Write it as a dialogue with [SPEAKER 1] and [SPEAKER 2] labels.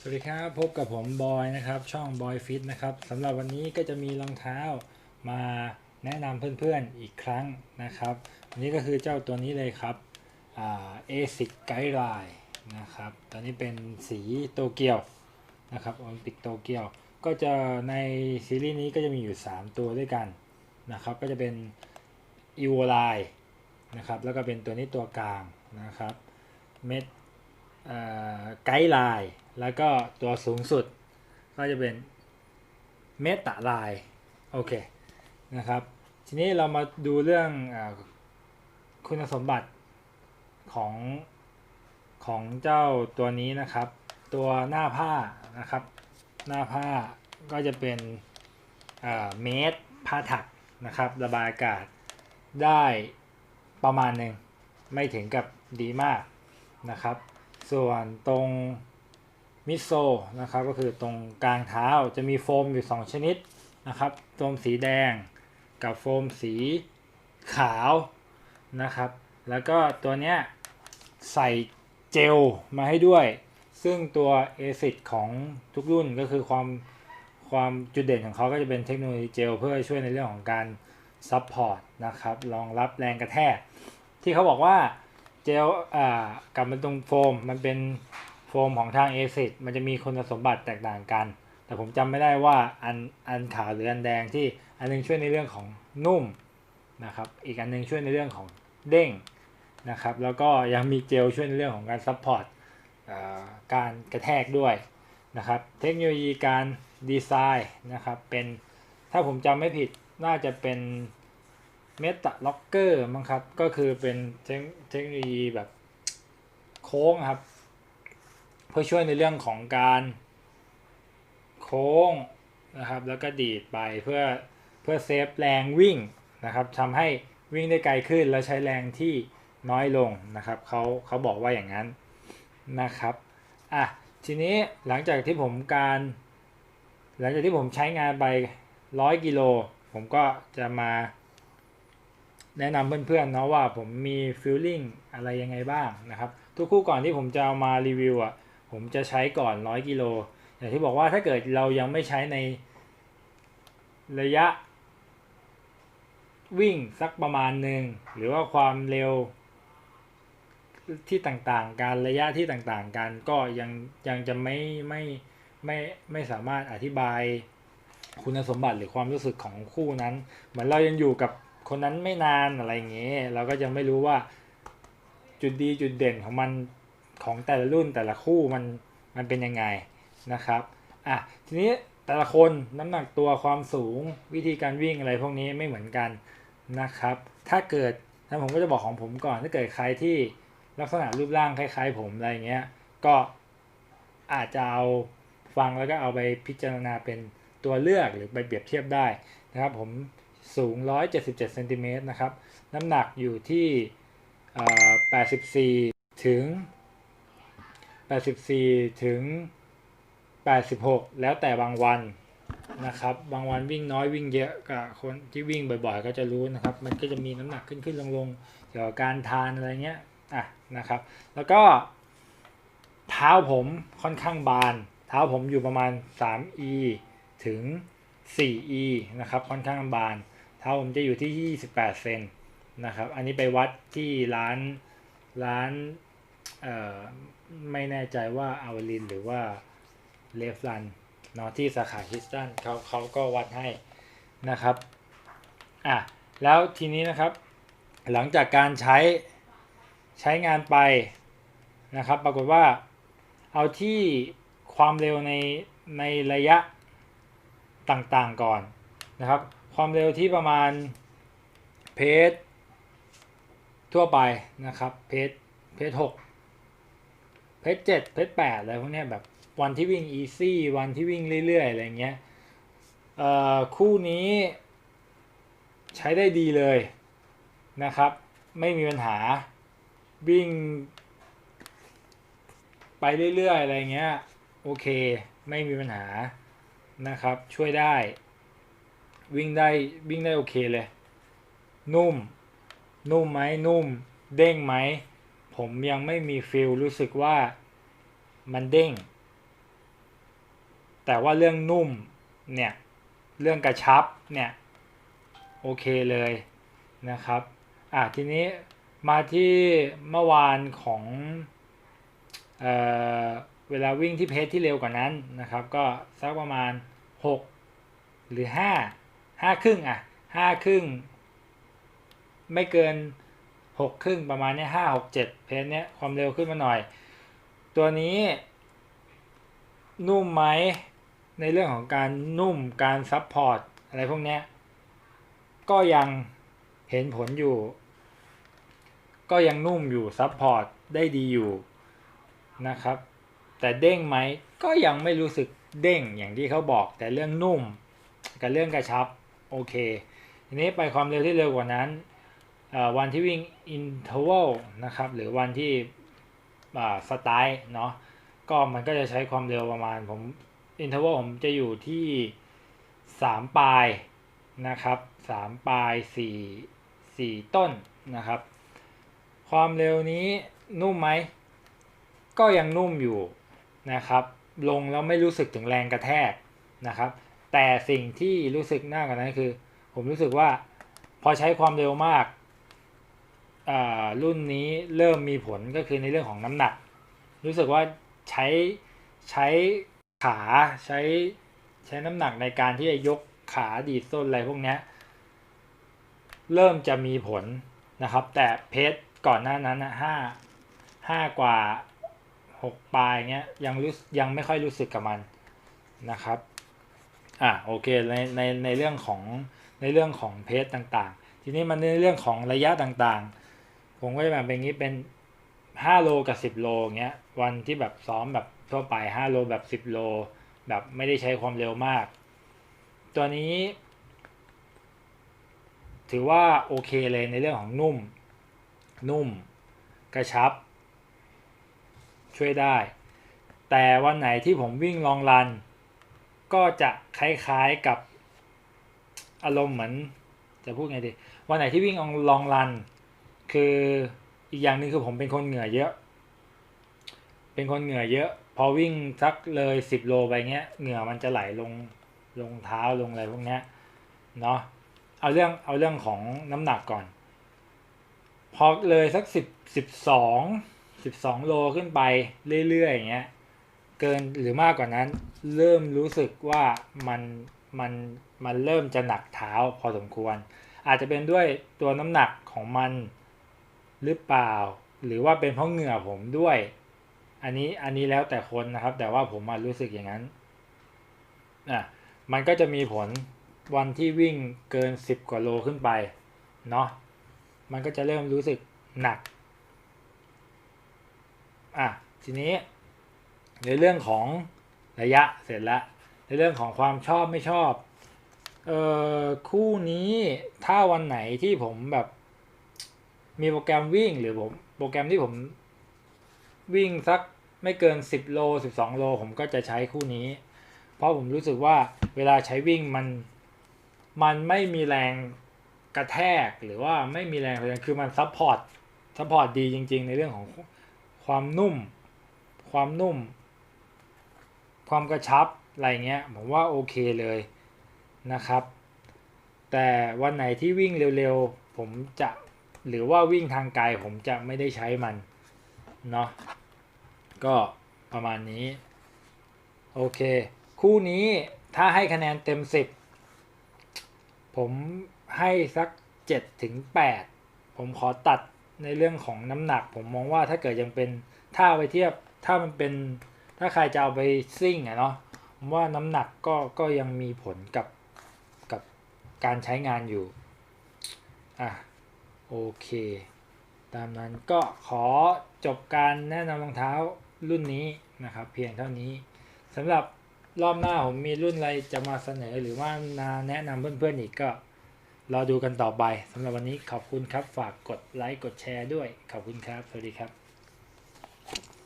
[SPEAKER 1] สวัสดีครับพบกับผมบอยนะครับช่องบอยฟิตนะครับสำหรับวันนี้ก็จะมีรองเท้ามาแนะนำเพื่อนๆอีกครั้งนะครับอันนี้ก็คือเจ้าตัวนี้เลยครับเอ่า ASIC Guideline นะครับตอนนี้เป็นสีโตเกียวนะครับโอลิมปิกโตเกียว ก็จะในซีรีส์นี้ก็จะมีอยู่ 3 ตัวด้วยกันนะครับก็จะเป็น e v o l i นะครับแล้วก็เป็นตัวนี้ตัวกลางนะครับเม็ดไกด์ไลน์ แล้วก็ตัวสูงสุดก็จะเป็นเมตาไลน์โอเคนะครับ ทีนี้เรามาดูเรื่องอคุณสมบัติของของเจ้าตัวนี้นะครับ ตัวหน้าผ้านะครับ หน้าผ้าก็จะเป็นเมตรผ้าถักนะครับระบายอากาศได้ประมาณหนึ่งไม่ถึงกับดีมากนะครับ ส่วนตรง มิโซนะครับก็คือตรงกลางเท้าจะมีโฟมอยู่ 2 ชนิดนะครับโฟมสีแดงกับโฟมสีขาวนะครับ แล้วก็ตัวเนี้ยใส่เจลมาให้ด้วย ซึ่งตัว a c i d ของทุกรุ่นก็คือความความจุดเด่นของเขาก็จะเป็นเทคโนโลยีเจลเพื่อช่วยในเรื่องของการซัพพอร์ตนะครับรองรับแรงกระแทก ที่เขาบอกว่าเจลอ่ากับมันตรงโฟมมันเป็น โฟมของทางเอซิมันจะมีคุณสมบัติแตกต่างกัน แต่ผมจำไม่ได้ว่าอันอันขาวหรืออันแดงที่อันนึงช่วยในเรื่องของนุ่มนะครับอีกอันนึงช่วยในเรื่องของเด้งนะครับแล้วก็ยังมีเจลช่วยในเรื่องของการซัพพอร์ตการกระแทกด้วยนะครับเทคโนโลยีการดีไซน์นะครับเป็นถ้าผมจำไม่ผิดน่าจะเป็นเมตาล็อกเกอร์มั้งครับ ก็คือเป็นเทคโนโลยีแบบโค้งครับ เพื่อช่วยในเรื่องของการโค้งนะครับ แล้วก็ดีดไปเพื่อเพื่อเซฟแรงวิ่งนะครับทำให้วิ่งได้ไกลขึ้นแล้วใช้แรงที่น้อยลงนะครับเขาเขาบอกว่าอย่างนั้นนะครับอะทีนี้หลังจากที่ผมการ หลังจากที่ผมใช้งานไปร้อยกิโลผมก็จะมาแนะนำเพื่อนๆเนาะว่าผมมีฟิลลิ่งอะไรยังไงบ้างนะครับ ทุกคู่ก่อนที่ผมจะเอามารีวิวอะ ผมจะใช้ก่อน100กิโลอย่างที่บอกว่าถ้าเกิดเรายังไม่ใช้ในระยะ วิ่งสักประมาณหนึ่งหรือว่าความเร็วที่ต่างๆ การระยะที่ต่างๆกันก็ยังยังจะไม่ไม่ไม่ไม่สามารถอธิบายคุณสมบัติหรือความรู้สึกของคู่นั้น เหมือนเรายังอยู่กับคนนั้นไม่นานอะไรอย่างเงี้ยเราก็ยังไม่รู้ว่าจุดดีจุดเด่นของมัน ของแต่ละรุ่นแต่ละคู่มันมันเป็นยังไงนะครับอะทีนี้แต่ละคนน้ำหนักตัวความสูงวิธีการวิ่งอะไรพวกนี้ไม่เหมือนกันนะครับ ถ้าเกิดถ้าผมก็จะบอกของผมก่อน ถ้าเกิดใครที่ลักษณะรูปร่างคล้ายๆ ผมอะไรเงี้ยก็อาจจะเอาฟังแล้วก็เอาไปพิจารณาเป็นตัวเลือกหรือไปเปรียบเทียบได้นะครับ ผมสูง 177เซนติเมตรนะครับ น้ำหนักอยู่ที่ 84 ถึง 84 ถึง 86 แล้วแต่บางวันนะครับ บางวันวิ่งน้อยวิ่งเยอะกับคนที่วิ่งบ่อยๆ ก็จะรู้นะครับ มันก็จะมีน้ำหนักขึ้นขึ้นลงลงเกี่ยวกับการทานอะไรเงี้ยอะนะครับ แล้วก็เท้าผมค่อนข้างบาน เท้าผมอยู่ประมาณ 3e ถึง 4e นะครับ ค่อนข้างบาน เท้าผมจะอยู่ที่ 28 เซนนะครับ อันนี้ไปวัดที่ร้านร้าน ไม่แน่ใจว่าอาวลินหรือว่าเลฟลันเนาะที่สาขาฮิสตันเขาเขาก็วัดให้นะครับอะแล้วทีนี้นะครับ หลังจากการใช้ใช้งานไปนะครับ ปรากฏว่าเอาที่ความเร็วในในระยะต่างๆก่อนนะครับ ความเร็วที่ประมาณเพจทั่วไปนะครับเพจเพจหก จเจ็ดเพจแปดอะไรพวกนี้แบบวันที่วิ่งอีซี่วันที่วิ่งเรื่อยๆอะไรเงี้ยเอ่อคู่นี้ใช้ได้ดีเลยนะครับ ไม่มีปัญหาวิ่ง ไปเรื่อยๆอะไรเงี้ยโอเคไม่มีปัญหานะครับ ช่วยได้วิ่งได้วิ่งได้โอเคเลย นุ่ม นุ่มไหมนุ่ม เด้งไหม ผมยังไม่มีฟิลรู้สึกว่ามันเด้ง แต่ว่าเรื่องนุ่มเนี่ย เรื่องกระชับเนี่ย โอเคเลยนะครับ อะทีนี้มาที่เมื่อวานของเออเวลาวิ่งที่เพจที่เร็วกว่านั้นนะครับ ก็สักประมาณ 6 หรือ 5 5 ครึ่งอะ 5 ครึ่ง ไม่เกิน 6ครึ่งประมาณเนี้ย5 6 7เจ็ดเพจเนี้ยความเร็วขึ้นมาหน่อย ตัวนี้ นุ่มไหมในเรื่องของการนุ่มการซับพอร์ตอะไรพวกเนี้ยก็ยังเห็นผลอยู่ ก็ยังนุ่มอยู่ซับพอร์ตได้ดีอยู่นะครับ แต่เด้งไหมก็ยังไม่รู้สึกเด้งอย่างที่เขาบอก แต่เรื่องนุ่มกับเรื่องกระชับโอเค ทีนี้ไปความเร็วที่เร็วกว่านั้น วันที่วิ่งอินเทอร์วลนะครับหรือวันที่สไตล์เนาะก็มันก็จะใช้ความเร็วประมาณผมอินเทอร์วลผมจะอยู่ที่ 3 ปลายนะครับ3ปลาย 4 4 ต้นนะครับ ความเร็วนี้นุ่มไหม ก็ยังนุ่มอยู่นะครับ ลงแล้วไม่รู้สึกถึงแรงกระแทกนะครับ แต่สิ่งที่รู้สึกหน้ากว่านั้นคือ ผมรู้สึกว่าพอใช้ความเร็วมาก รุ่นนี้เริ่มมีผลก็คือในเรื่องของน้ำหนัก รู้สึกว่าใช้ใช้ขาใช้ใช้น้ำหนักในการที่จะยกขาดีดส้นอะไรพวกเนี้ยเริ่มจะมีผลนะครับ แต่เพจก่อนหน้านั้นนะห้าห้ากว่าหกปลายเงี้ยยังรู้ยังไม่ค่อยรู้สึกกับมันนะครับอะโอเคในในในเรื่องของในเรื่องของเพจต่างๆ ทีนี้มันในเรื่องของระยะต่าง ผมก็จะแบ่งเป็นงี้เป็น5โลกับ10โลเงี้ยวันที่แบบซ้อมแบบทั่วไป5โลแบบ10โล แบบไม่ได้ใช้ความเร็วมาก ตัวนี้ ถือว่าโอเคเลยในเรื่องของนุ่ม นุ่ม กระชับ ช่วยได้ แต่วันไหนที่ผมวิ่งลองรัน ก็จะคล้ายๆกับอารมณ์เหมือน จะพูดไงดี วันไหนที่วิ่งลองรัน คืออีกอย่างหนึ่งคือผมเป็นคนเหงื่อเยอะ เป็นคนเหงื่อเยอะ พอวิ่งสักเลยสิบโลไปเงี้ย เหงื่อมันจะไหลลงลงเท้าลงอะไรพวกเนี้ยเนาะเอาเรื่องเอาเรื่องของน้ำหนักก่อน พอเลยสักสิบสิบสองสิบสองโลขึ้นไปเรื่อยๆอย่างเงี้ยเกินหรือมากกว่านั้น เริ่มรู้สึกว่ามันมันมันเริ่มจะหนักเท้าพอสมควร อาจจะเป็นด้วยตัวน้ำหนักของมัน หรือเปล่า หรือว่าเป็นเพราะเหงื่อผมด้วย อันนี้อันนี้แล้วแต่คนนะครับ แต่ว่าผมมารู้สึกอย่างนั้นอะมันก็จะมีผลวันที่วิ่งเกิน 10 กว่าโลขึ้นไปเนาะมันก็จะเริ่มรู้สึกหนักอะทีนี้ในเรื่องของระยะเสร็จแล้วในเรื่องของความชอบไม่ชอบเอ่อคู่นี้ถ้าวันไหนที่ผมแบบ มีโปรแกรมวิ่งหรือผมโปรแกรมที่ผมวิ่งสักไม่เกิน 10 โล 12 โล ผมก็จะใช้คู่นี้ เพราะผมรู้สึกว่าเวลาใช้วิ่งมันมันไม่มีแรงกระแทกหรือว่าไม่มีแรงอะไรคือมันซัพพอร์ตซัพพอร์ตดีจริง ๆ ในเรื่องของความนุ่ม ความนุ่ม ความกระชับอะไรเงี้ยผมว่าโอเคเลยนะครับ แต่วันไหนที่วิ่งเร็วๆ ผมจะ หรือว่าวิ่งทางไกลผมจะไม่ได้ใช้มันเนาะก็ประมาณนี้ โอเค คู่นี้ถ้าให้คะแนนเต็ม 10 ผมให้สัก7ถึง8ผมขอตัดในเรื่องของน้ำหนัก ผมมองว่าถ้าเกิดยังเป็นถ้าไปเทียบถ้ามันเป็นถ้าใครจะเอาไปซิ่งอะเนาะผมว่าน้ำหนักก็ก็ยังมีผลกับกับการใช้งานอยู่อะ โอเค ตามนั้นก็ขอจบการแนะนำรองเท้ารุ่นนี้นะครับ เพียงเท่านี้สำหรับรอบหน้าผมมีรุ่นอะไรจะมาเสนอหรือว่านาแนะนำเพื่อนๆอีกก็รอดูกันต่อไปสำหรับวันนี้ขอบคุณครับ ฝากกดไลค์กดแชร์ด้วย ขอบคุณครับ สวัสดีครับ